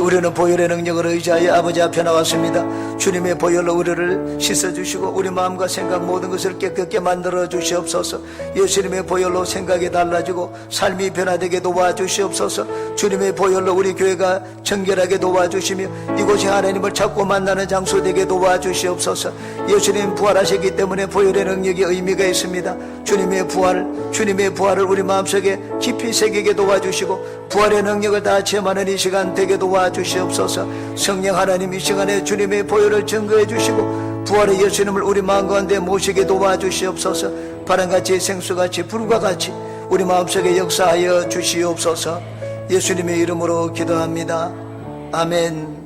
우리는 보혈의 능력을 의지하여 아버지 앞에 나왔습니다. 주님의 보혈로 우리를 씻어주시고 우리 마음과 생각 모든 것을 깨끗게 만들어 주시옵소서. 예수님의 보혈로 생각이 달라지고 삶이 변화되게 도와주시옵소서. 주님의 보혈로 우리 교회가 정결하게 도와주시며 이곳이 하나님을 찾고 만나는 장소 되게 도와주시옵소서. 예수님 부활하셨기 때문에 보혈의 능력이 의미가 있습니다. 주님의 부활, 주님의 부활을 우리 마음속에 깊이 새기게 도와주시고 부활의 능력을 다 체험하는 이 시간 되게 도와주시옵소서. 성령 하나님 이 시간에 주님의 보혈을 증거해 주시고 부활의 예수님을 우리 마음 가운데 모시게 도와주시옵소서. 바람같이 생수같이 불과 같이 우리 마음속에 역사하여 주시옵소서. 예수님의 이름으로 기도합니다. 아멘.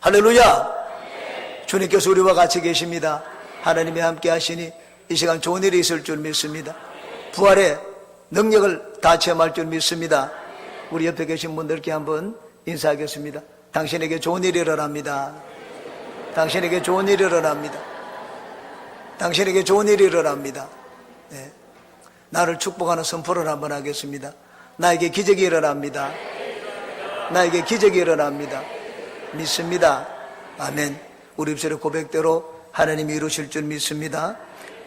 할렐루야. 주님께서 우리와 같이 계십니다. 하나님이 함께 하시니 이 시간 좋은 일이 있을 줄 믿습니다. 부활의 능력을 다 체험할 줄 믿습니다. 우리 옆에 계신 분들께 한번 인사하겠습니다. 당신에게 좋은 일이 일어납니다. 당신에게 좋은 일이 일어납니다. 당신에게 좋은 일이 일어납니다. 네. 나를 축복하는 선포를 한번 하겠습니다. 나에게 기적이 일어납니다. 나에게 기적이 일어납니다. 믿습니다. 아멘. 우리 입술의 고백대로 하나님이 이루실 줄 믿습니다.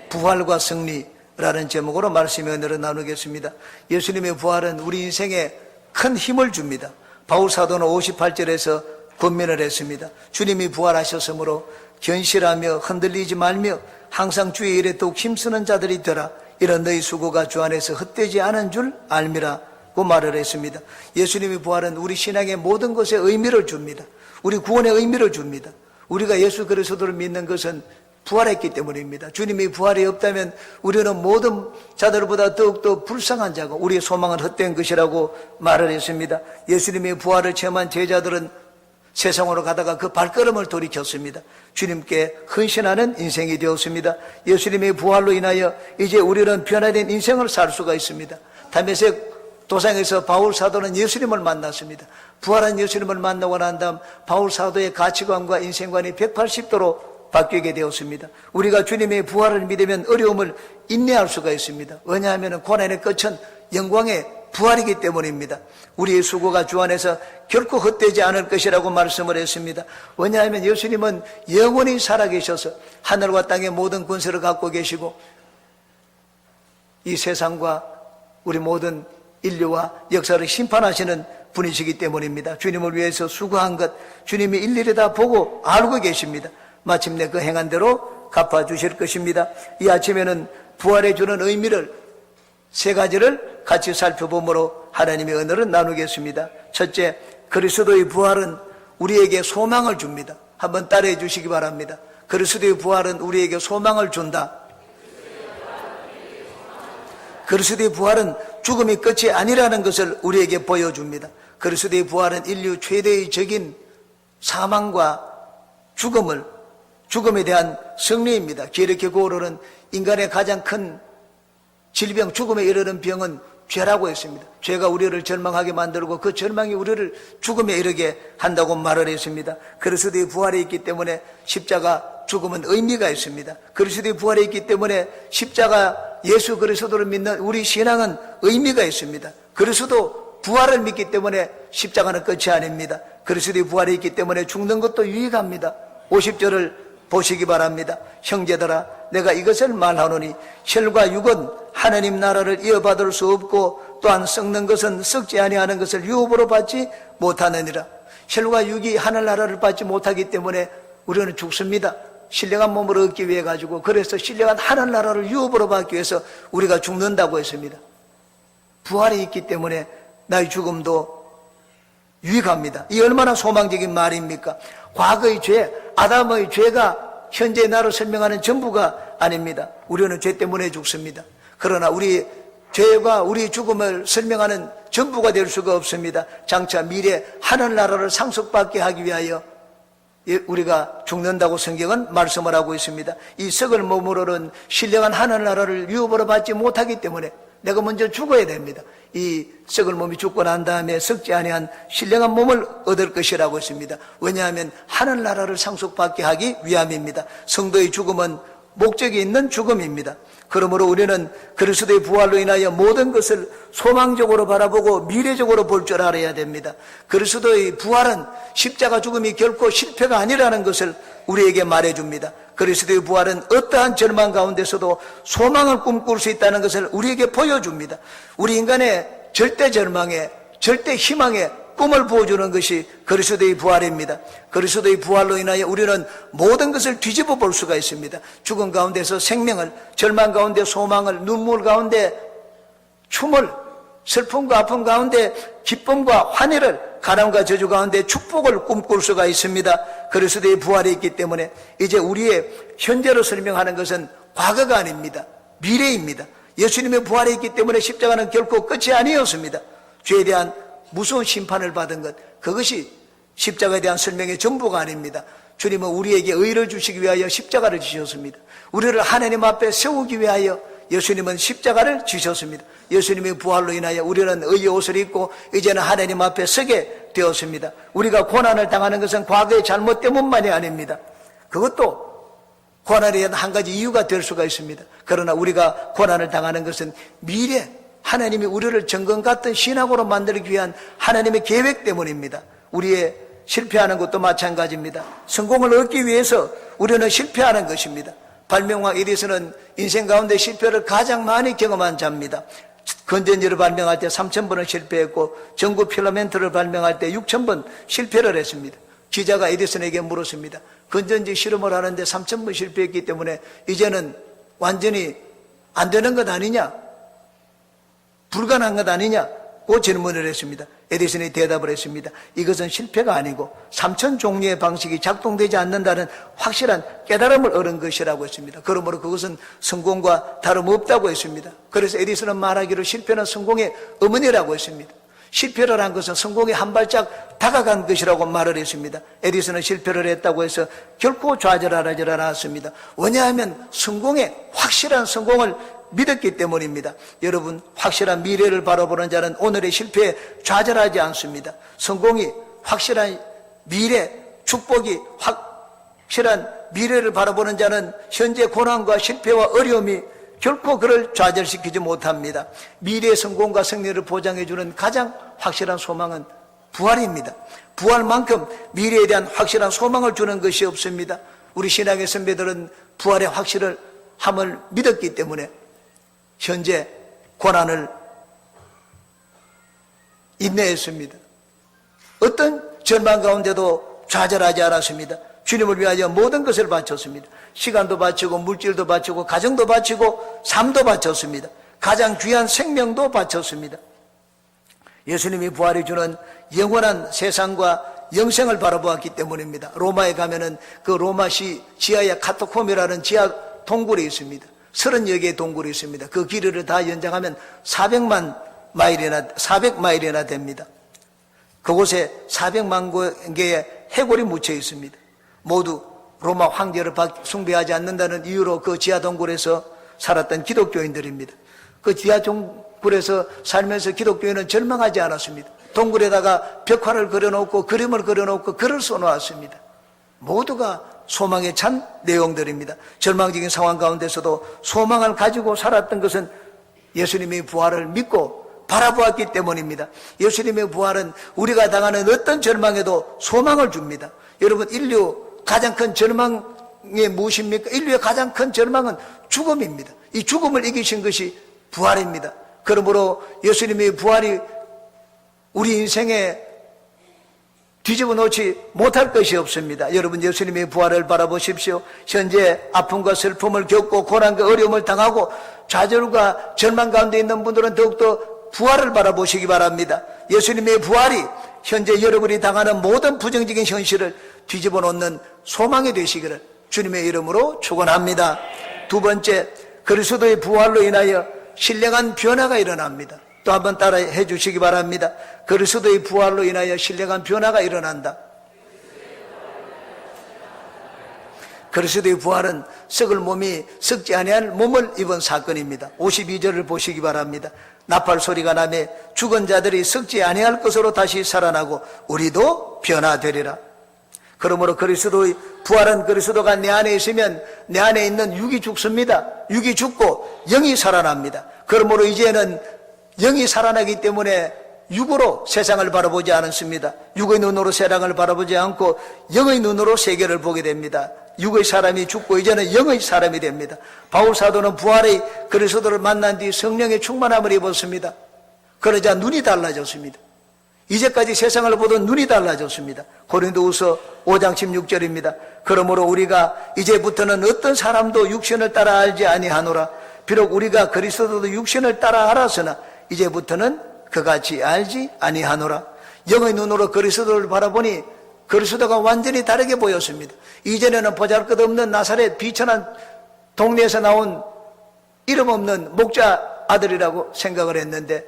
부활과 승리라는 제목으로 말씀의 은혜를 나누겠습니다. 예수님의 부활은 우리 인생에 큰 힘을 줍니다. 바울 사도는 58절에서 권면을 했습니다. 주님이 부활하셨으므로 견실하며 흔들리지 말며 항상 주의 일에 더욱 힘쓰는 자들이 되라. 이런 너희 수고가 주 안에서 헛되지 않은 줄 알미라고 말을 했습니다. 예수님의 부활은 우리 신앙의 모든 것에 의미를 줍니다. 우리 구원의 의미를 줍니다. 우리가 예수 그리스도를 믿는 것은 부활했기 때문입니다. 주님이 부활이 없다면 우리는 모든 자들보다 더욱더 불쌍한 자고 우리의 소망은 헛된 것이라고 말을 했습니다. 예수님의 부활을 체험한 제자들은 세상으로 가다가 그 발걸음을 돌이켰습니다. 주님께 헌신하는 인생이 되었습니다. 예수님의 부활로 인하여 이제 우리는 변화된 인생을 살 수가 있습니다. 담에색 도상에서 바울 사도는 예수님을 만났습니다. 부활한 예수님을 만나고 난 다음 바울 사도의 가치관과 인생관이 180도로 바뀌게 되었습니다. 우리가 주님의 부활을 믿으면 어려움을 인내할 수가 있습니다. 왜냐하면 고난의 끝은 영광의 부활이기 때문입니다. 우리의 수고가 주 안에서 결코 헛되지 않을 것이라고 말씀을 했습니다. 왜냐하면 예수님은 영원히 살아계셔서 하늘과 땅의 모든 권세를 갖고 계시고 이 세상과 우리 모든 인류와 역사를 심판하시는 분이시기 때문입니다. 주님을 위해서 수고한 것 주님이 일일이 다 보고 알고 계십니다. 마침내 그 행한 대로 갚아 주실 것입니다. 이 아침에는 부활해 주는 의미를 세 가지를 같이 살펴보므로 하나님의 은혜를 나누겠습니다. 첫째, 그리스도의 부활은 우리에게 소망을 줍니다. 한번 따라해 주시기 바랍니다. 그리스도의 부활은 우리에게 소망을 준다. 그리스도의 부활은 죽음이 끝이 아니라는 것을 우리에게 보여줍니다. 그리스도의 부활은 인류 최대의 적인 사망과 죽음을 죽음에 대한 승리입니다. 기력의 고로는 인간의 가장 큰 질병, 죽음에 이르는 병은 죄라고 했습니다. 죄가 우리를 절망하게 만들고 그 절망이 우리를 죽음에 이르게 한다고 말을 했습니다. 그리스도의 부활이 있기 때문에 십자가 죽음은 의미가 있습니다. 그리스도의 부활이 있기 때문에 십자가 예수 그리스도를 믿는 우리 신앙은 의미가 있습니다. 그리스도 부활을 믿기 때문에 십자가는 끝이 아닙니다. 그리스도의 부활이 있기 때문에 죽는 것도 유익합니다. 50절을 보시기 바랍니다. 형제들아, 내가 이것을 말하노니 혈과 육은 하나님 나라를 이어받을 수 없고 또한 썩는 것은 썩지 아니하는 것을 유업으로 받지 못하느니라. 혈과 육이 하늘 나라를 받지 못하기 때문에 우리는 죽습니다. 신령한 몸을 얻기 위해 가지고 그래서 신령한 하늘 나라를 유업으로 받기 위해서 우리가 죽는다고 했습니다. 부활이 있기 때문에 나의 죽음도 유익합니다. 이 얼마나 소망적인 말입니까? 과거의 죄, 아담의 죄가 현재 나를 설명하는 전부가 아닙니다. 우리는 죄 때문에 죽습니다. 그러나 우리 죄가 우리 죽음을 설명하는 전부가 될 수가 없습니다. 장차 미래 하늘나라를 상속받게 하기 위하여 우리가 죽는다고 성경은 말씀을 하고 있습니다. 이 썩을 몸으로는 신령한 하늘나라를 유업으로 받지 못하기 때문에 내가 먼저 죽어야 됩니다. 이 썩을 몸이 죽고 난 다음에 썩지 아니한 신령한 몸을 얻을 것이라고 했습니다. 왜냐하면 하늘나라를 상속받게 하기 위함입니다. 성도의 죽음은 목적이 있는 죽음입니다. 그러므로 우리는 그리스도의 부활로 인하여 모든 것을 소망적으로 바라보고 미래적으로 볼 줄 알아야 됩니다. 그리스도의 부활은 십자가 죽음이 결코 실패가 아니라는 것을 우리에게 말해줍니다. 그리스도의 부활은 어떠한 절망 가운데서도 소망을 꿈꿀 수 있다는 것을 우리에게 보여줍니다. 우리 인간의 절대 절망에 절대 희망에 꿈을 부어주는 것이 그리스도의 부활입니다. 그리스도의 부활로 인하여 우리는 모든 것을 뒤집어 볼 수가 있습니다. 죽음 가운데서 생명을, 절망 가운데 소망을, 눈물 가운데 춤을, 슬픔과 아픔 가운데 기쁨과 환희를, 가난과 저주 가운데 축복을 꿈꿀 수가 있습니다. 그리스도의 부활이 있기 때문에 이제 우리의 현재로 설명하는 것은 과거가 아닙니다. 미래입니다. 예수님의 부활이 있기 때문에 십자가는 결코 끝이 아니었습니다. 죄에 대한 무서운 심판을 받은 것, 그것이 십자가에 대한 설명의 전부가 아닙니다. 주님은 우리에게 의를 주시기 위하여 십자가를 지셨습니다. 우리를 하나님 앞에 세우기 위하여 예수님은 십자가를 지셨습니다. 예수님의 부활로 인하여 우리는 의의 옷을 입고 이제는 하나님 앞에 서게 되었습니다. 우리가 고난을 당하는 것은 과거의 잘못 때문만이 아닙니다. 그것도 고난에 대한 한 가지 이유가 될 수가 있습니다. 그러나 우리가 고난을 당하는 것은 미래 하나님이 우리를 정금 같은 신학으로 만들기 위한 하나님의 계획 때문입니다. 우리의 실패하는 것도 마찬가지입니다. 성공을 얻기 위해서 우리는 실패하는 것입니다. 발명왕 에디슨은 인생 가운데 실패를 가장 많이 경험한 자입니다. 건전지를 발명할 때 3,000번을 실패했고 전구 필라멘트를 발명할 때 6,000번 실패를 했습니다. 기자가 에디슨에게 물었습니다. 건전지 실험을 하는데 3,000번 실패했기 때문에 이제는 완전히 안 되는 것 아니냐? 불가능한 것 아니냐? 고 질문을 했습니다. 에디슨이 대답을 했습니다. 이것은 실패가 아니고 3천 종류의 방식이 작동되지 않는다는 확실한 깨달음을 얻은 것이라고 했습니다. 그러므로 그것은 성공과 다름없다고 했습니다. 그래서 에디슨은 말하기를 실패는 성공의 어머니라고 했습니다. 실패를 한 것은 성공에 한 발짝 다가간 것이라고 말을 했습니다. 에디슨은 실패를 했다고 해서 결코 좌절하지 않았습니다. 왜냐하면 성공의 확실한 성공을 믿었기 때문입니다. 여러분, 확실한 미래를 바라보는 자는 오늘의 실패에 좌절하지 않습니다. 성공이 확실한 미래, 축복이 확실한 미래를 바라보는 자는 현재 고난과 실패와 어려움이 결코 그를 좌절시키지 못합니다. 미래의 성공과 승리를 보장해주는 가장 확실한 소망은 부활입니다. 부활만큼 미래에 대한 확실한 소망을 주는 것이 없습니다. 우리 신앙의 선배들은 부활의 확실을 함을 믿었기 때문에 현재 고난을 인내했습니다. 어떤 절망 가운데도 좌절하지 않았습니다. 주님을 위하여 모든 것을 바쳤습니다. 시간도 바치고 물질도 바치고 가정도 바치고 삶도 바쳤습니다. 가장 귀한 생명도 바쳤습니다. 예수님이 부활해 주는 영원한 세상과 영생을 바라보았기 때문입니다. 로마에 가면은 그 로마시 지하에 카토콤이라는 지하 동굴이 있습니다. 30여 개의 동굴이 있습니다. 그 길이를 다 연장하면 400만 마일이나, 400마일이나 됩니다. 그곳에 400만 개의 해골이 묻혀 있습니다. 모두 로마 황제를 숭배하지 않는다는 이유로 그 지하 동굴에서 살았던 기독교인들입니다. 그 지하 동굴에서 살면서 기독교인은 절망하지 않았습니다. 동굴에다가 벽화를 그려놓고 그림을 그려놓고 글을 써놓았습니다. 모두가 소망에 찬 내용들입니다. 절망적인 상황 가운데서도 소망을 가지고 살았던 것은 예수님의 부활을 믿고 바라보았기 때문입니다. 예수님의 부활은 우리가 당하는 어떤 절망에도 소망을 줍니다. 여러분, 인류 가장 큰 절망이 무엇입니까? 인류의 가장 큰 절망은 죽음입니다. 이 죽음을 이기신 것이 부활입니다. 그러므로 예수님의 부활이 우리 인생에 뒤집어 놓지 못할 것이 없습니다. 여러분 예수님의 부활을 바라보십시오. 현재 아픔과 슬픔을 겪고 고난과 어려움을 당하고 좌절과 절망 가운데 있는 분들은 더욱더 부활을 바라보시기 바랍니다. 예수님의 부활이 현재 여러분이 당하는 모든 부정적인 현실을 뒤집어 놓는 소망이 되시기를 주님의 이름으로 축원합니다. 두 번째 그리스도의 부활로 인하여 신령한 변화가 일어납니다. 또 한번 따라해 주시기 바랍니다. 그리스도의 부활로 인하여 신령한 변화가 일어난다. 그리스도의 부활은 썩을 몸이 썩지 아니할 몸을 입은 사건입니다. 52절을 보시기 바랍니다. 나팔 소리가 나매 죽은 자들이 썩지 아니할 것으로 다시 살아나고 우리도 변화되리라. 그러므로 그리스도의 부활한 그리스도가 내 안에 있으면 내 안에 있는 육이 죽습니다. 육이 죽고 영이 살아납니다. 그러므로 이제는 영이 살아나기 때문에 육으로 세상을 바라보지 않습니다. 육의 눈으로 세상을 바라보지 않고 영의 눈으로 세계를 보게 됩니다. 육의 사람이 죽고 이제는 영의 사람이 됩니다. 바울 사도는 부활의 그리스도를 만난 뒤 성령의 충만함을 입었습니다. 그러자 눈이 달라졌습니다. 이제까지 세상을 보던 눈이 달라졌습니다. 고린도후서 5장 16절입니다. 그러므로 우리가 이제부터는 어떤 사람도 육신을 따라 알지 아니하노라. 비록 우리가 그리스도도 육신을 따라 알았으나 이제부터는 그같이 알지 아니하노라. 영의 눈으로 그리스도를 바라보니 그리스도가 완전히 다르게 보였습니다. 이전에는 보잘것없는 나사렛 비천한 동네에서 나온 이름 없는 목자 아들이라고 생각을 했는데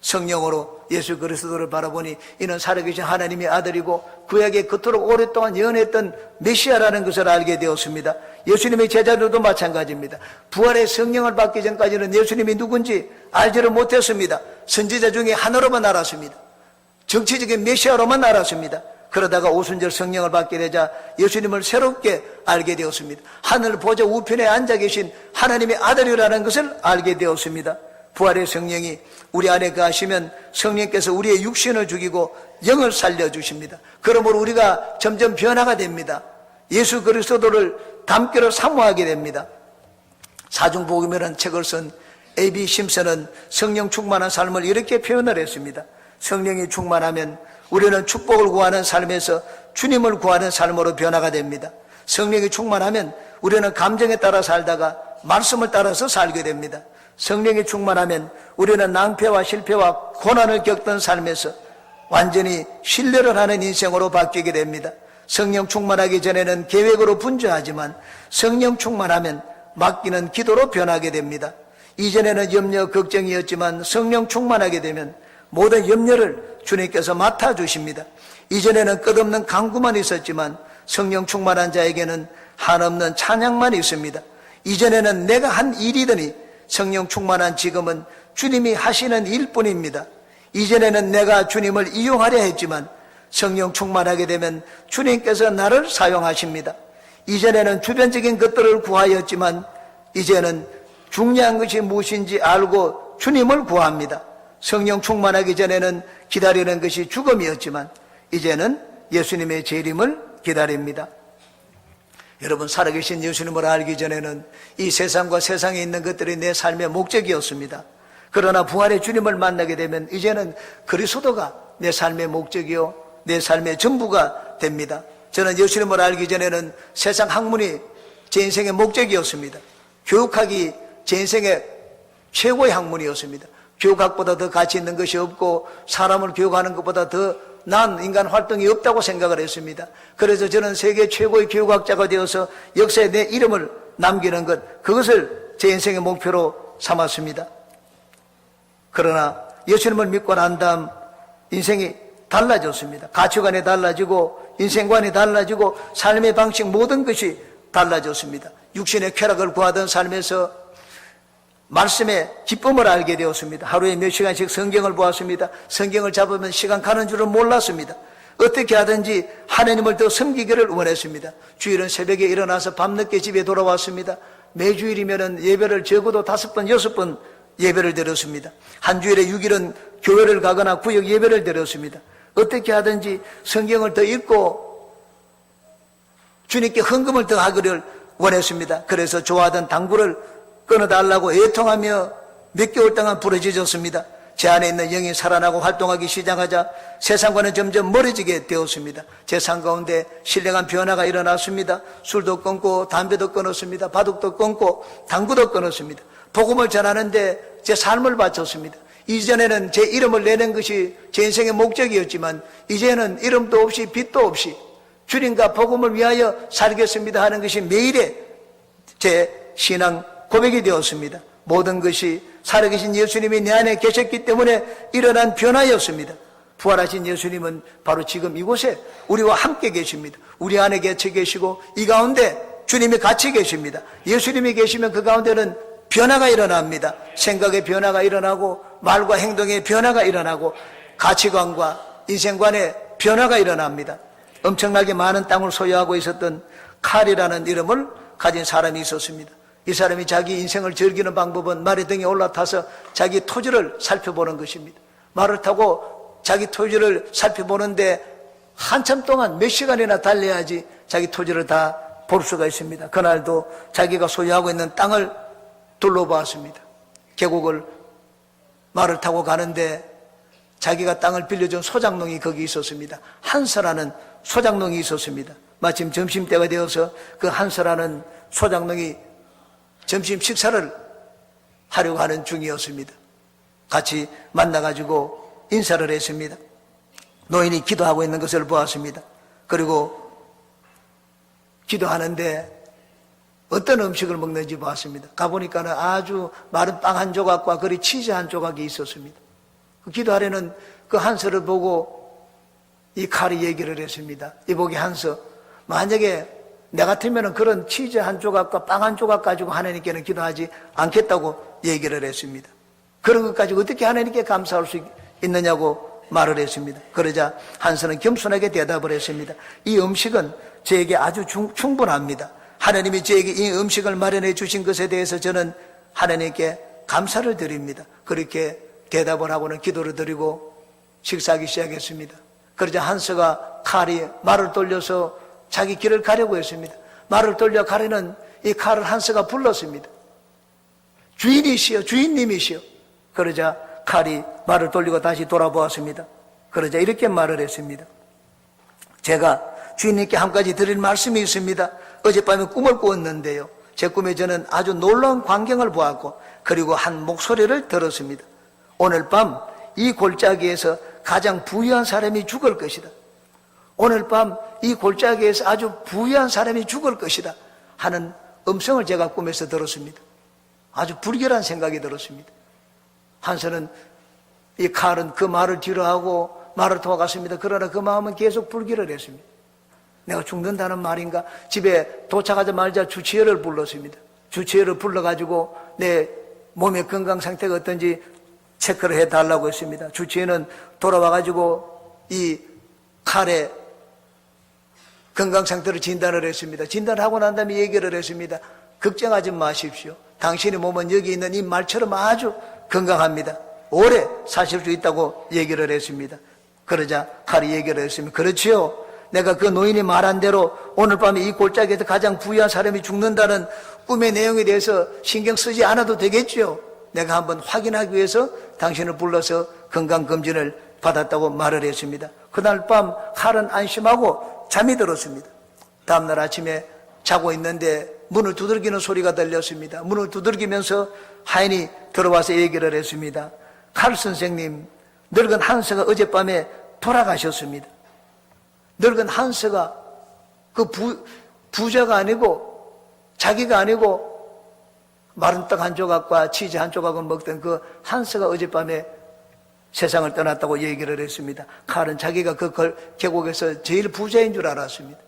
성령으로 예수 그리스도를 바라보니 이는 살아계신 하나님의 아들이고 그에게 그토록 오랫동안 예언했던 메시아라는 것을 알게 되었습니다. 예수님의 제자들도 마찬가지입니다. 부활의 성령을 받기 전까지는 예수님이 누군지 알지를 못했습니다. 선지자 중에 하나로만 알았습니다. 정치적인 메시아로만 알았습니다. 그러다가 오순절 성령을 받게 되자 예수님을 새롭게 알게 되었습니다. 하늘 보좌 우편에 앉아 계신 하나님의 아들이라는 것을 알게 되었습니다. 부활의 성령이 우리 안에 가시면 성령께서 우리의 육신을 죽이고 영을 살려주십니다. 그러므로 우리가 점점 변화가 됩니다. 예수 그리스도를 담기로 사모하게 됩니다. 사중복음이라는 책을 쓴 A.B. 심슨은 성령 충만한 삶을 이렇게 표현을 했습니다. 성령이 충만하면 우리는 축복을 구하는 삶에서 주님을 구하는 삶으로 변화가 됩니다. 성령이 충만하면 우리는 감정에 따라 살다가 말씀을 따라서 살게 됩니다. 성령이 충만하면 우리는 낭패와 실패와 고난을 겪던 삶에서 완전히 신뢰를 하는 인생으로 바뀌게 됩니다. 성령 충만하기 전에는 계획으로 분주하지만 성령 충만하면 맡기는 기도로 변하게 됩니다. 이전에는 염려, 걱정이었지만 성령 충만하게 되면 모든 염려를 주님께서 맡아주십니다. 이전에는 끝없는 강구만 있었지만 성령 충만한 자에게는 한없는 찬양만 있습니다. 이전에는 내가 한 일이더니 성령 충만한 지금은 주님이 하시는 일뿐입니다. 이전에는 내가 주님을 이용하려 했지만 성령 충만하게 되면 주님께서 나를 사용하십니다. 이전에는 주변적인 것들을 구하였지만 이제는 중요한 것이 무엇인지 알고 주님을 구합니다. 성령 충만하기 전에는 기다리는 것이 죽음이었지만 이제는 예수님의 재림을 기다립니다. 여러분 살아계신 예수님을 알기 전에는 이 세상과 세상에 있는 것들이 내 삶의 목적이었습니다. 그러나 부활의 주님을 만나게 되면 이제는 그리스도가 내 삶의 목적이요 내 삶의 전부가 됩니다. 저는 예수님을 알기 전에는 세상 학문이 제 인생의 목적이었습니다. 교육학이 제 인생의 최고의 학문이었습니다. 교육학보다 더 가치 있는 것이 없고 사람을 교육하는 것보다 더 난 인간 활동이 없다고 생각을 했습니다. 그래서 저는 세계 최고의 교육학자가 되어서 역사에 내 이름을 남기는 것, 그것을 제 인생의 목표로 삼았습니다. 그러나 예수님을 믿고 난 다음 인생이 달라졌습니다. 가치관이 달라지고 인생관이 달라지고 삶의 방식 모든 것이 달라졌습니다. 육신의 쾌락을 구하던 삶에서 말씀의 기쁨을 알게 되었습니다. 하루에 몇 시간씩 성경을 보았습니다. 성경을 잡으면 시간 가는 줄은 몰랐습니다. 어떻게 하든지 하나님을 더 섬기기를 원했습니다. 주일은 새벽에 일어나서 밤늦게 집에 돌아왔습니다. 매주일이면 예배를 적어도 다섯 번, 여섯 번 예배를 드렸습니다. 한 주일에 6일은 교회를 가거나 구역 예배를 드렸습니다. 어떻게 하든지 성경을 더 읽고 주님께 헌금을 더 하기를 원했습니다. 그래서 좋아하던 당구를 끊어달라고 애통하며 몇 개월 동안 부러지졌습니다. 제 안에 있는 영이 살아나고 활동하기 시작하자 세상과는 점점 멀어지게 되었습니다. 제 삶 가운데 신령한 변화가 일어났습니다. 술도 끊고 담배도 끊었습니다. 바둑도 끊고 당구도 끊었습니다. 복음을 전하는데 제 삶을 바쳤습니다. 이전에는 제 이름을 내는 것이 제 인생의 목적이었지만 이제는 이름도 없이 빛도 없이 주님과 복음을 위하여 살겠습니다 하는 것이 매일의 제 신앙 고백이 되었습니다. 모든 것이 살아계신 예수님이 내 안에 계셨기 때문에 일어난 변화였습니다. 부활하신 예수님은 바로 지금 이곳에 우리와 함께 계십니다. 우리 안에 갇혀 계시고 이 가운데 주님이 같이 계십니다. 예수님이 계시면 그 가운데는 변화가 일어납니다. 생각의 변화가 일어나고 말과 행동의 변화가 일어나고 가치관과 인생관의 변화가 일어납니다. 엄청나게 많은 땅을 소유하고 있었던 칼이라는 이름을 가진 사람이 있었습니다. 이 사람이 자기 인생을 즐기는 방법은 말의 등에 올라타서 자기 토지를 살펴보는 것입니다. 말을 타고 자기 토지를 살펴보는데 한참 동안 몇 시간이나 달려야지 자기 토지를 다 볼 수가 있습니다. 그날도 자기가 소유하고 있는 땅을 둘러보았습니다. 계곡을 말을 타고 가는데 자기가 땅을 빌려준 소장농이 거기 있었습니다. 한서라는 소장농이 있었습니다. 마침 점심때가 되어서 그 한서라는 소장농이 점심 식사를 하려고 하는 중이었습니다. 같이 만나가지고 인사를 했습니다. 노인이 기도하고 있는 것을 보았습니다. 그리고 기도하는데 어떤 음식을 먹는지 보았습니다. 가보니까는 아주 마른 빵 한 조각과 그리 치즈 한 조각이 있었습니다. 그 기도하려는 그 한서를 보고 이 칼이 얘기를 했습니다. 이보기 한서, 만약에 나 같으면 그런 치즈 한 조각과 빵 한 조각 가지고 하나님께는 기도하지 않겠다고 얘기를 했습니다. 그런 것 가지고 어떻게 하나님께 감사할 수 있느냐고 말을 했습니다. 그러자 한서는 겸손하게 대답을 했습니다. 이 음식은 저에게 아주 중- 충분합니다. 하나님이 저에게 이 음식을 마련해 주신 것에 대해서 저는 하나님께 감사를 드립니다. 그렇게 대답을 하고는 기도를 드리고 식사하기 시작했습니다. 그러자 한서가 칼이 말을 돌려서 자기 길을 가려고 했습니다. 말을 돌려 가려는 이 칼을 한서가 불렀습니다. 주인이시여, 주인님이시여. 그러자 칼이 말을 돌리고 다시 돌아보았습니다. 그러자 이렇게 말을 했습니다. 제가 주인님께 한 가지 드릴 말씀이 있습니다. 어젯밤에 꿈을 꾸었는데요. 제 꿈에 저는 아주 놀라운 광경을 보았고, 그리고 한 목소리를 들었습니다. 오늘 밤 이 골짜기에서 가장 부유한 사람이 죽을 것이다. 오늘 밤 이 골짜기에서 아주 부유한 사람이 죽을 것이다. 하는 음성을 제가 꿈에서 들었습니다. 아주 불결한 생각이 들었습니다. 한서는 이 칼은 그 말을 뒤로하고 말을 도와갔습니다. 그러나 그 마음은 계속 불길을 했습니다. 내가 죽는다는 말인가? 집에 도착하자마자 주치의를 불렀습니다. 주치의를 불러가지고 내 몸의 건강 상태가 어떤지 체크를 해달라고 했습니다. 주치의는 돌아와가지고 이 칼에 건강 상태를 진단을 했습니다. 진단하고 난 다음에 얘기를 했습니다. 걱정하지 마십시오. 당신의 몸은 여기 있는 이 말처럼 아주 건강합니다. 오래 사실 수 있다고 얘기를 했습니다. 그러자 칼이 얘기를 했습니다. 그렇지요. 내가 그 노인이 말한 대로 오늘 밤에 이 골짜기에서 가장 부유한 사람이 죽는다는 꿈의 내용에 대해서 신경 쓰지 않아도 되겠지요. 내가 한번 확인하기 위해서 당신을 불러서 건강검진을 받았다고 말을 했습니다. 그날 밤 칼은 안심하고 잠이 들었습니다. 다음날 아침에 자고 있는데 문을 두들기는 소리가 들렸습니다. 문을 두들기면서 하인이 들어와서 얘기를 했습니다. 칼 선생님, 늙은 한서가 어젯밤에 돌아가셨습니다. 늙은 한서가 그 부, 부자가 아니고 자기가 아니고 마른 떡 한 조각과 치즈 한 조각을 먹던 그 한서가 어젯밤에 세상을 떠났다고 얘기를 했습니다. 칼은 자기가 그 걸- 계곡에서 제일 부자인 줄 알았습니다.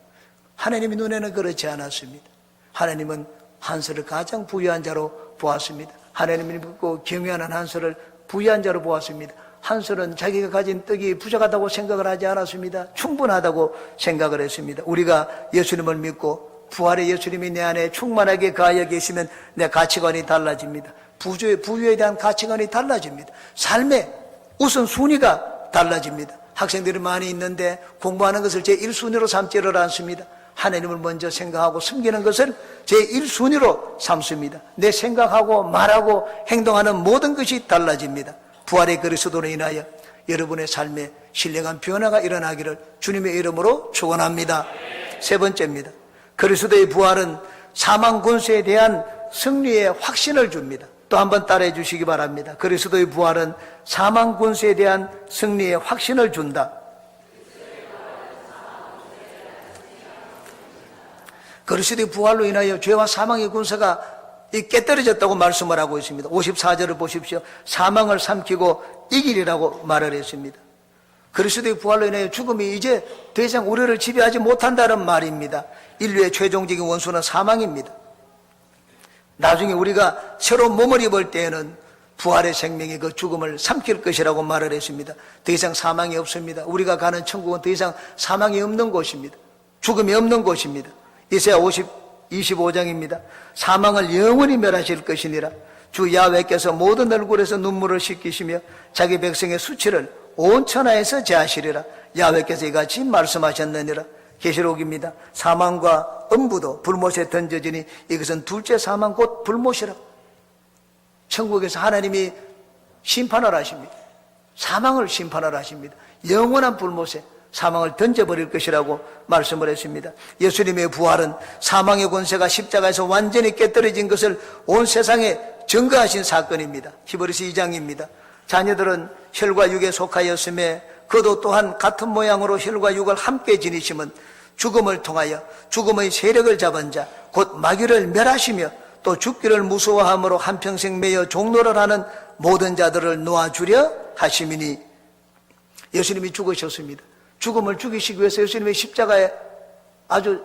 하나님의 눈에는 그렇지 않았습니다. 하나님은 한서를 가장 부유한 자로 보았습니다. 하나님이 믿고 경외하는 한서를 부유한 자로 보았습니다. 한서는 자기가 가진 떡이 부족하다고 생각을 하지 않았습니다. 충분하다고 생각을 했습니다. 우리가 예수님을 믿고 부활의 예수님이 내 안에 충만하게 가하여 계시면 내 가치관이 달라집니다. 부주의, 부유에 대한 가치관이 달라집니다. 삶의 우선순위가 달라집니다. 학생들이 많이 있는데 공부하는 것을 제 1순위로 삼지를 않습니다. 하나님을 먼저 생각하고 숨기는 것을 제 1순위로 삼습니다. 내 생각하고 말하고 행동하는 모든 것이 달라집니다. 부활의 그리스도로 인하여 여러분의 삶에 신령한 변화가 일어나기를 주님의 이름으로 축원합니다. 세 번째입니다. 그리스도의 부활은 사망 권세에 대한 승리의 확신을 줍니다. 또 한번 따라해 주시기 바랍니다. 그리스도의 부활은 사망 권세에 대한 승리의 확신을 준다. 그리스도의 부활로 인하여 죄와 사망의 군사가 이 깨떨어졌다고 말씀을 하고 있습니다. 54절을 보십시오. 사망을 삼키고 이길이라고 말을 했습니다. 그리스도의 부활로 인하여 죽음이 이제 더 이상 우리를 지배하지 못한다는 말입니다. 인류의 최종적인 원수는 사망입니다. 나중에 우리가 새로운 몸을 입을 때에는 부활의 생명이 그 죽음을 삼킬 것이라고 말을 했습니다. 더 이상 사망이 없습니다. 우리가 가는 천국은 더 이상 사망이 없는 곳입니다. 죽음이 없는 곳입니다. 이사야 50, 25장입니다. 사망을 영원히 멸하실 것이니라. 주 야외께서 모든 얼굴에서 눈물을 씻기시며 자기 백성의 수치를 온 천하에서 제하시리라. 야외께서 이같이 말씀하셨느니라. 계시록입니다. 사망과 음부도 불못에 던져지니 이것은 둘째 사망 곧 불못이라. 천국에서 하나님이 심판을 하십니다. 사망을 심판을 하십니다. 영원한 불못에 사망을 던져버릴 것이라고 말씀을 했습니다. 예수님의 부활은 사망의 권세가 십자가에서 완전히 깨뜨려진 것을 온 세상에 증거하신 사건입니다. 히브리서 2장입니다. 자녀들은 혈과 육에 속하였음에 그도 또한 같은 모양으로 혈과 육을 함께 지니심은 죽음을 통하여 죽음의 세력을 잡은 자, 곧 마귀를 멸하시며 또 죽기를 무서워함으로 한평생 매여 종로를 하는 모든 자들을 놓아주려 하심이니 예수님이 죽으셨습니다. 죽음을 죽이시기 위해서 예수님의 십자가에 아주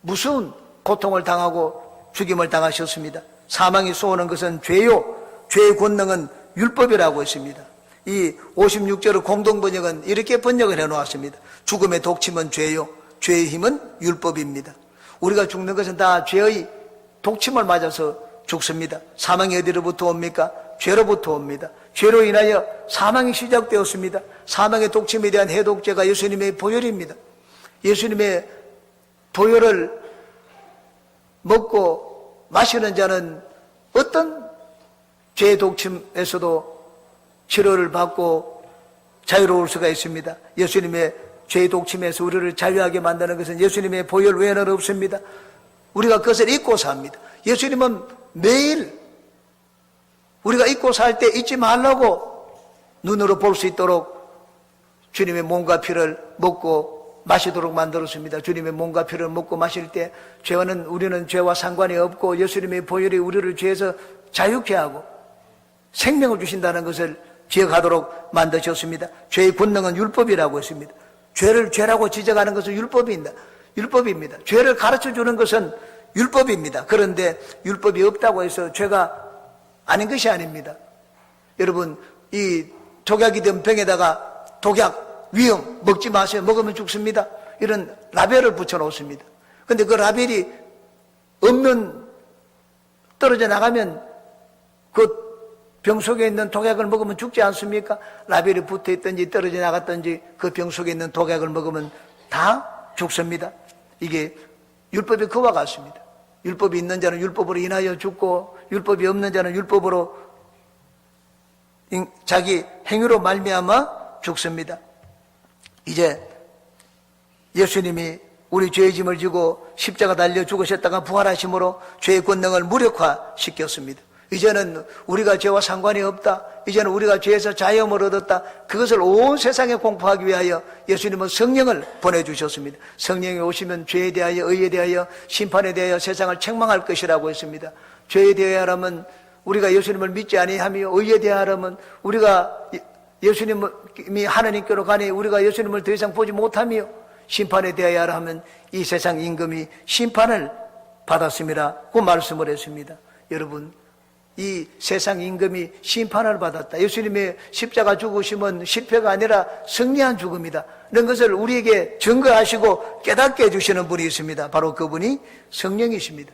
무서운 고통을 당하고 죽임을 당하셨습니다. 사망이 쏘는 것은 죄요. 죄의 권능은 율법이라고 했습니다. 이 56절의 공동번역은 이렇게 번역을 해 놓았습니다. 죽음의 독침은 죄요. 죄의 힘은 율법입니다. 우리가 죽는 것은 다 죄의 독침을 맞아서 죽습니다. 사망이 어디로부터 옵니까? 죄로부터 옵니다. 죄로 인하여 사망이 시작되었습니다. 사망의 독침에 대한 해독제가 예수님의 보혈입니다. 예수님의 보혈을 먹고 마시는 자는 어떤 죄 독침에서도 치료를 받고 자유로울 수가 있습니다. 예수님의 죄 독침에서 우리를 자유하게 만드는 것은 예수님의 보혈 외에는 없습니다. 우리가 그것을 잊고 삽니다. 예수님은 매일 우리가 잊고 살 때 잊지 말라고 눈으로 볼 수 있도록 주님의 몸과 피를 먹고 마시도록 만들었습니다. 주님의 몸과 피를 먹고 마실 때 죄와는 우리는 죄와 상관이 없고 예수님의 보혈이 우리를 죄에서 자유케 하고 생명을 주신다는 것을 기억하도록 만드셨습니다. 죄의 본능은 율법이라고 했습니다. 죄를 죄라고 지적하는 것은 율법입니다. 율법입니다. 죄를 가르쳐 주는 것은 율법입니다. 그런데 율법이 없다고 해서 죄가 아닌 것이 아닙니다. 여러분, 이 독약이 된 병에다가 독약, 위험, 먹지 마세요. 먹으면 죽습니다. 이런 라벨을 붙여 놓습니다. 근데 그 라벨이 없는, 떨어져 나가면 그 병 속에 있는 독약을 먹으면 죽지 않습니까? 라벨이 붙어 있든지 떨어져 나갔든지 그 병 속에 있는 독약을 먹으면 다 죽습니다. 이게 율법이 그와 같습니다. 율법이 있는 자는 율법으로 인하여 죽고 율법이 없는 자는 율법으로 자기 행위로 말미암아 죽습니다. 이제 예수님이 우리 죄의 짐을 지고 십자가 달려 죽으셨다가 부활하심으로 죄의 권능을 무력화시켰습니다. 이제는 우리가 죄와 상관이 없다. 이제는 우리가 죄에서 자유함을 얻었다. 그것을 온 세상에 공포하기 위하여 예수님은 성령을 보내주셨습니다. 성령이 오시면 죄에 대하여, 의에 대하여, 심판에 대하여 세상을 책망할 것이라고 했습니다. 죄에 대하여라면 우리가 예수님을 믿지 아니하며 의에 대하여라면 우리가 예수님이 하나님께로 가니 우리가 예수님을 더 이상 보지 못하며 심판에 대하여 하면 이 세상 임금이 심판을 받았습니다. 그 말씀을 했습니다. 여러분, 이 세상 임금이 심판을 받았다. 예수님의 십자가 죽으심은 실패가 아니라 승리한 죽음이다. 이런 것을 우리에게 증거하시고 깨닫게 해주시는 분이 있습니다. 바로 그분이 성령이십니다.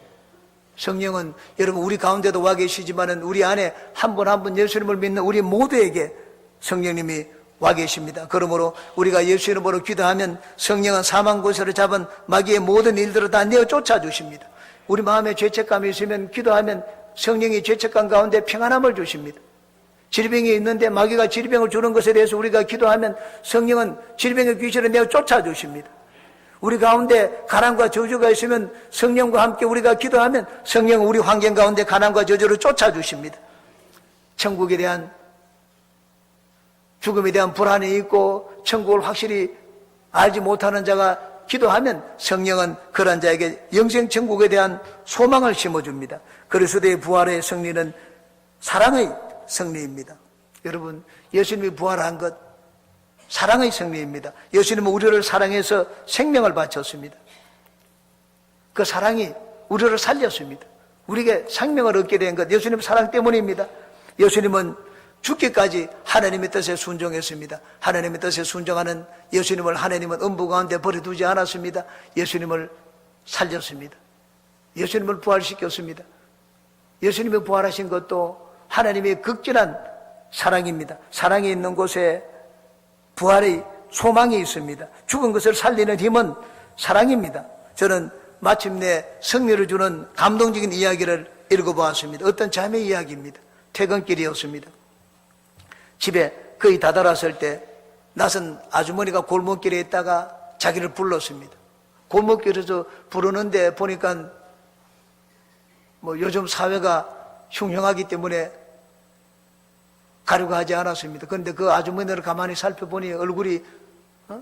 성령은 여러분 우리 가운데도 와 계시지만은 우리 안에 한 분 한 분 예수님을 믿는 우리 모두에게 성령님이 와 계십니다. 그러므로 우리가 예수 이름으로 기도하면 성령은 사망 고세를 잡은 마귀의 모든 일들을 다 내어 쫓아 주십니다. 우리 마음에 죄책감이 있으면 기도하면 성령이 죄책감 가운데 평안함을 주십니다. 질병이 있는데 마귀가 질병을 주는 것에 대해서 우리가 기도하면 성령은 질병의 귀신을 내어 쫓아 주십니다. 우리 가운데 가난과 저주가 있으면 성령과 함께 우리가 기도하면 성령은 우리 환경 가운데 가난과 저주를 쫓아 주십니다. 천국에 대한 죽음에 대한 불안이 있고 천국을 확실히 알지 못하는 자가 기도하면 성령은 그런 자에게 영생 천국에 대한 소망을 심어줍니다. 그리스도의 부활의 승리는 사랑의 승리입니다. 여러분, 예수님이 부활한 것 사랑의 승리입니다. 예수님은 우리를 사랑해서 생명을 바쳤습니다. 그 사랑이 우리를 살렸습니다. 우리에게 생명을 얻게 된 것, 예수님 사랑 때문입니다. 예수님은 죽기까지 하나님의 뜻에 순종했습니다. 하나님의 뜻에 순종하는 예수님을 하나님은 음부 가운데 버려두지 않았습니다. 예수님을 살렸습니다. 예수님을 부활시켰습니다. 예수님이 부활하신 것도 하나님의 극진한 사랑입니다. 사랑이 있는 곳에 부활의 소망이 있습니다. 죽은 것을 살리는 힘은 사랑입니다. 저는 마침내 승리를 주는 감동적인 이야기를 읽어보았습니다. 어떤 자매 이야기입니다. 퇴근길이었습니다. 집에 거의 다다랐을 때 낯은 아주머니가 골목길에 있다가 자기를 불렀습니다. 골목길에서 부르는데 보니까 뭐 요즘 사회가 흉흉하기 때문에 가려고 하지 않았습니다. 그런데 그 아주머니를 가만히 살펴보니 얼굴이 어?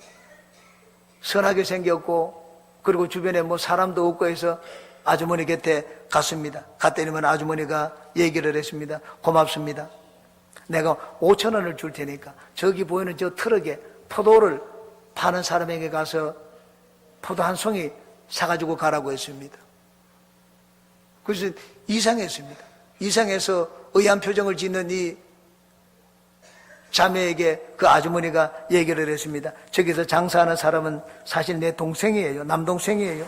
선하게 생겼고 그리고 주변에 뭐 사람도 없고 해서 아주머니 곁에 갔습니다. 갔더니만 아주머니가 얘기를 했습니다. 고맙습니다. 내가 5천 원을 줄 테니까 저기 보이는 저 트럭에 포도를 파는 사람에게 가서 포도 한 송이 사가지고 가라고 했습니다. 그래서 이상했습니다. 이상해서 의아한 표정을 짓는 이 자매에게 그 아주머니가 얘기를 했습니다. 저기서 장사하는 사람은 사실 내 동생이에요. 남동생이에요.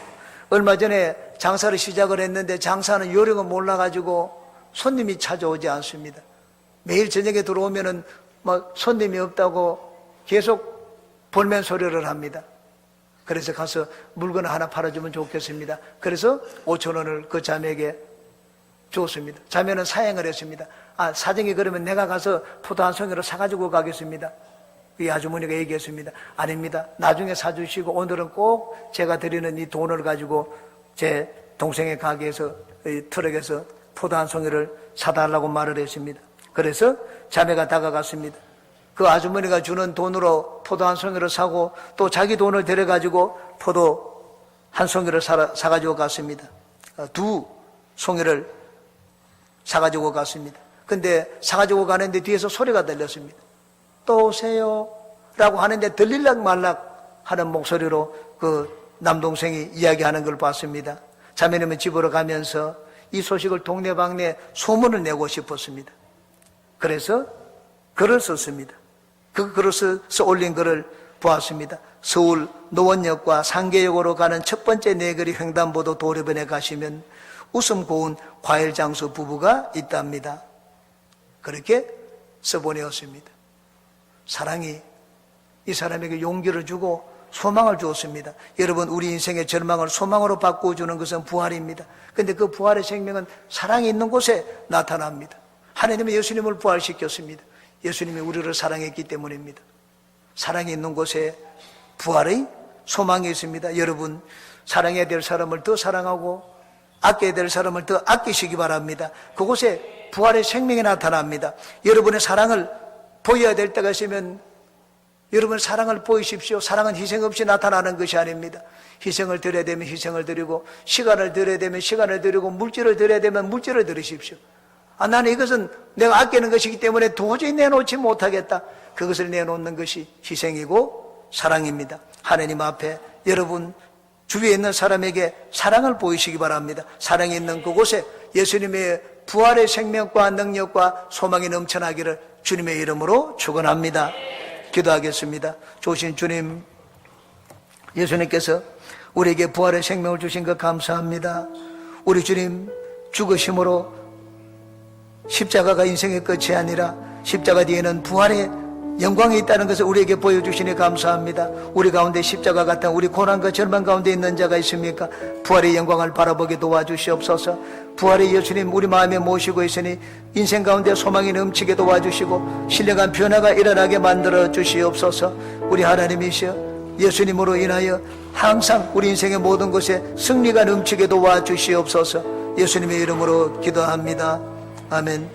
얼마 전에 장사를 시작을 했는데 장사는 요령을 몰라가지고 손님이 찾아오지 않습니다. 매일 저녁에 들어오면은 뭐 손님이 없다고 계속 볼멘 소리를 합니다. 그래서 가서 물건 하나 팔아주면 좋겠습니다. 그래서 5천 원을 그 자매에게 줬습니다. 자매는 사행을 했습니다. 아, 사정이 그러면 내가 가서 포도 한 송이로 사가지고 가겠습니다. 이 아주머니가 얘기했습니다. 아닙니다. 나중에 사주시고 오늘은 꼭 제가 드리는 이 돈을 가지고 제 동생의 가게에서 이 트럭에서 포도 한 송이를 사달라고 말을 했습니다. 그래서 자매가 다가갔습니다. 그 아주머니가 주는 돈으로 포도 한 송이를 사고 또 자기 돈을 들여가지고 포도 한 송이를 사, 사가지고 갔습니다. 어, 두 송이를 사가지고 갔습니다. 근데 사가지고 가는데 뒤에서 소리가 들렸습니다. 또 오세요. 라고 하는데 들릴락 말락 하는 목소리로 그 남동생이 이야기하는 걸 봤습니다. 자매님은 집으로 가면서 이 소식을 동네방네 소문을 내고 싶었습니다. 그래서 글을 썼습니다. 그써 올린 글을 보았습니다. 서울 노원역과 상계역으로 가는 첫 번째 내거리 횡단보도 도로변에 가시면 웃음 고운 과일 장수 부부가 있답니다. 그렇게 써보내었습니다. 사랑이 이 사람에게 용기를 주고 소망을 주었습니다. 여러분, 우리 인생의 절망을 소망으로 바꾸어주는 것은 부활입니다. 근데 그 부활의 생명은 사랑이 있는 곳에 나타납니다. 하나님은 예수님을 부활시켰습니다. 예수님이 우리를 사랑했기 때문입니다. 사랑이 있는 곳에 부활의 소망이 있습니다. 여러분, 사랑해야 될 사람을 더 사랑하고 아껴야 될 사람을 더 아끼시기 바랍니다. 그곳에 부활의 생명이 나타납니다. 여러분의 사랑을 보여야 될 때가 있으면 여러분 사랑을 보이십시오. 사랑은 희생 없이 나타나는 것이 아닙니다. 희생을 드려야 되면 희생을 드리고 시간을 드려야 되면 시간을 드리고 물질을 드려야 되면 물질을 드리십시오. 아, 나는 이것은 내가 아끼는 것이기 때문에 도저히 내놓지 못하겠다. 그것을 내놓는 것이 희생이고 사랑입니다. 하나님 앞에 여러분 주위에 있는 사람에게 사랑을 보이시기 바랍니다. 사랑이 있는 그곳에 예수님의 부활의 생명과 능력과 소망이 넘쳐나기를 주님의 이름으로 축원합니다. 기도하겠습니다. 조신 주님, 예수님께서 우리에게 부활의 생명을 주신 것 감사합니다. 우리 주님 죽으심으로 십자가가 인생의 끝이 아니라 십자가 뒤에는 부활의 영광이 있다는 것을 우리에게 보여주시니 감사합니다. 우리 가운데 십자가 같은 우리 고난과 절망 가운데 있는 자가 있습니까? 부활의 영광을 바라보게 도와주시옵소서. 부활의 예수님 우리 마음에 모시고 있으니 인생 가운데 소망이 넘치게 도와주시고 신령한 변화가 일어나게 만들어 주시옵소서. 우리 하나님이시여 예수님으로 인하여 항상 우리 인생의 모든 것에 승리가 넘치게 도와주시옵소서. 예수님의 이름으로 기도합니다. 아멘.